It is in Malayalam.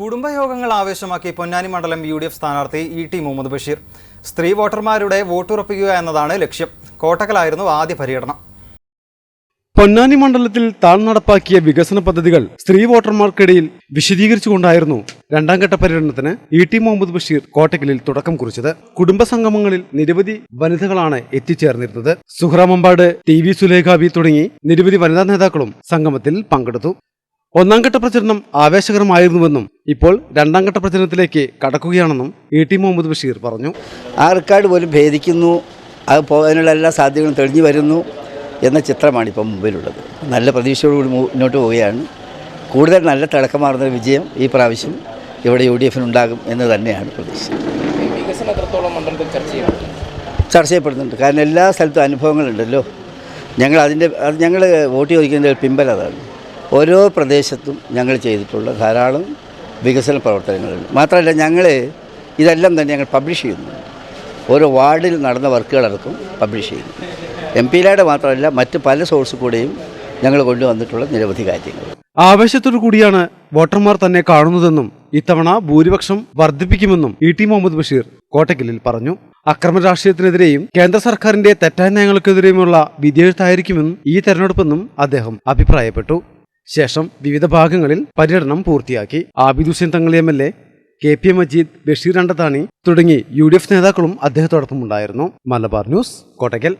കുടുംബയോഗങ്ങൾ ആവേശമാക്കി പൊന്നാനി മണ്ഡലം യു ഡി എഫ് സ്ഥാനാർത്ഥി ഇ ടി മുഹമ്മദ് ബഷീർ. സ്ത്രീ വോട്ടർമാരുടെ വോട്ടുറപ്പിക്കുക എന്നതാണ് ലക്ഷ്യം. കോട്ടക്കലായിരുന്നു ആദ്യ പര്യടനം. പൊന്നാനി മണ്ഡലത്തിൽ താൻ നടപ്പാക്കിയ വികസന പദ്ധതികൾ സ്ത്രീ വോട്ടർമാർക്കിടയിൽ വിശദീകരിച്ചുകൊണ്ടായിരുന്നു രണ്ടാം ഘട്ട പര്യടനത്തിന് ഇ ടി മുഹമ്മദ് ബഷീർ കോട്ടക്കലിൽ തുടക്കം കുറിച്ചത്. കുടുംബ സംഗമങ്ങളിൽ നിരവധി വനിതകളാണ് എത്തിച്ചേർന്നിരുന്നത്. സുഹ്രാമമ്പാട് ടി വി സുലേഖാബി തുടങ്ങി നിരവധി വനിതാ നേതാക്കളും സംഗമത്തിൽ പങ്കെടുത്തു. ഒന്നാം ഘട്ട പ്രചരണം ആവേശകരമായിരുന്നുവെന്നും ഇപ്പോൾ രണ്ടാം ഘട്ട പ്രചരണത്തിലേക്ക് കടക്കുകയാണെന്നും ഇ ടി മുഹമ്മദ് ബഷീർ പറഞ്ഞു. ആ റെക്കോർഡ് പോലും ഭേദിക്കുന്നു. അത് പോകാനുള്ള എല്ലാ സാധ്യതകളും തെളിഞ്ഞു വരുന്നു എന്ന ചിത്രമാണ് ഇപ്പം മുമ്പിലുള്ളത്. നല്ല പ്രതീക്ഷയോടുകൂടി മുന്നോട്ട് പോവുകയാണ്. കൂടുതൽ നല്ല തിളക്കമാർന്ന വിജയം ഈ പ്രാവശ്യം ഇവിടെ യു ഡി എഫിനുണ്ടാകും എന്ന് തന്നെയാണ് പ്രതീക്ഷ ചർച്ച ചെയ്യപ്പെടുന്നുണ്ട്. കാരണം എല്ലാ സ്ഥലത്തും അനുഭവങ്ങളുണ്ടല്ലോ. ഞങ്ങൾ അതിന്റെ അത് ഞങ്ങൾ വോട്ട് ചോദിക്കുന്നതിന്റെ ഒരു പിമ്പൽ അതാണ് ഓരോ പ്രദേശത്തും ഞങ്ങൾ ചെയ്തിട്ടുള്ള ധാരാളം വികസന പ്രവർത്തനങ്ങളുണ്ട്. മാത്രമല്ല ഞങ്ങൾ ഇതെല്ലാം തന്നെ ഞങ്ങൾ പബ്ലിഷ് ചെയ്യുന്നു ഓരോ വാർഡിൽ നടന്ന വർക്കുകളടക്കം പബ്ലിഷ് ചെയ്യുന്നു. എം പിയിലൂടെ മാത്രമല്ല മറ്റ് പല സോഴ്സ് കൂടെയും ഞങ്ങൾ കൊണ്ടുവന്നിട്ടുള്ള നിരവധി കാര്യങ്ങൾ. ആവേശത്തോടു കൂടിയാണ് വോട്ടർമാർ തന്നെ കാണുന്നതെന്നും ഇത്തവണ ഭൂരിപക്ഷം വർദ്ധിപ്പിക്കുമെന്നും ഇ ടി മുഹമ്മദ് ബഷീർ കോട്ടക്കലിൽ പറഞ്ഞു. അക്രമ രാഷ്ട്രീയത്തിനെതിരെയും കേന്ദ്ര സർക്കാരിന്റെ തെറ്റായ നയങ്ങൾക്കെതിരെയുമുള്ള വിധിയെഴുത്തായിരിക്കുമെന്നും ഈ തെരഞ്ഞെടുപ്പെന്നും അദ്ദേഹം അഭിപ്രായപ്പെട്ടു. ശേഷം വിവിധ ഭാഗങ്ങളിൽ പര്യടനം പൂർത്തിയാക്കി. Abid Hussain Thangal M L A K P Majeed Basheer Randathani തുടങ്ങി യു ഡി എഫ് നേതാക്കളും അദ്ദേഹത്തോടൊപ്പം ഉണ്ടായിരുന്നു. മലബാർ ന്യൂസ് കോട്ടക്കൽ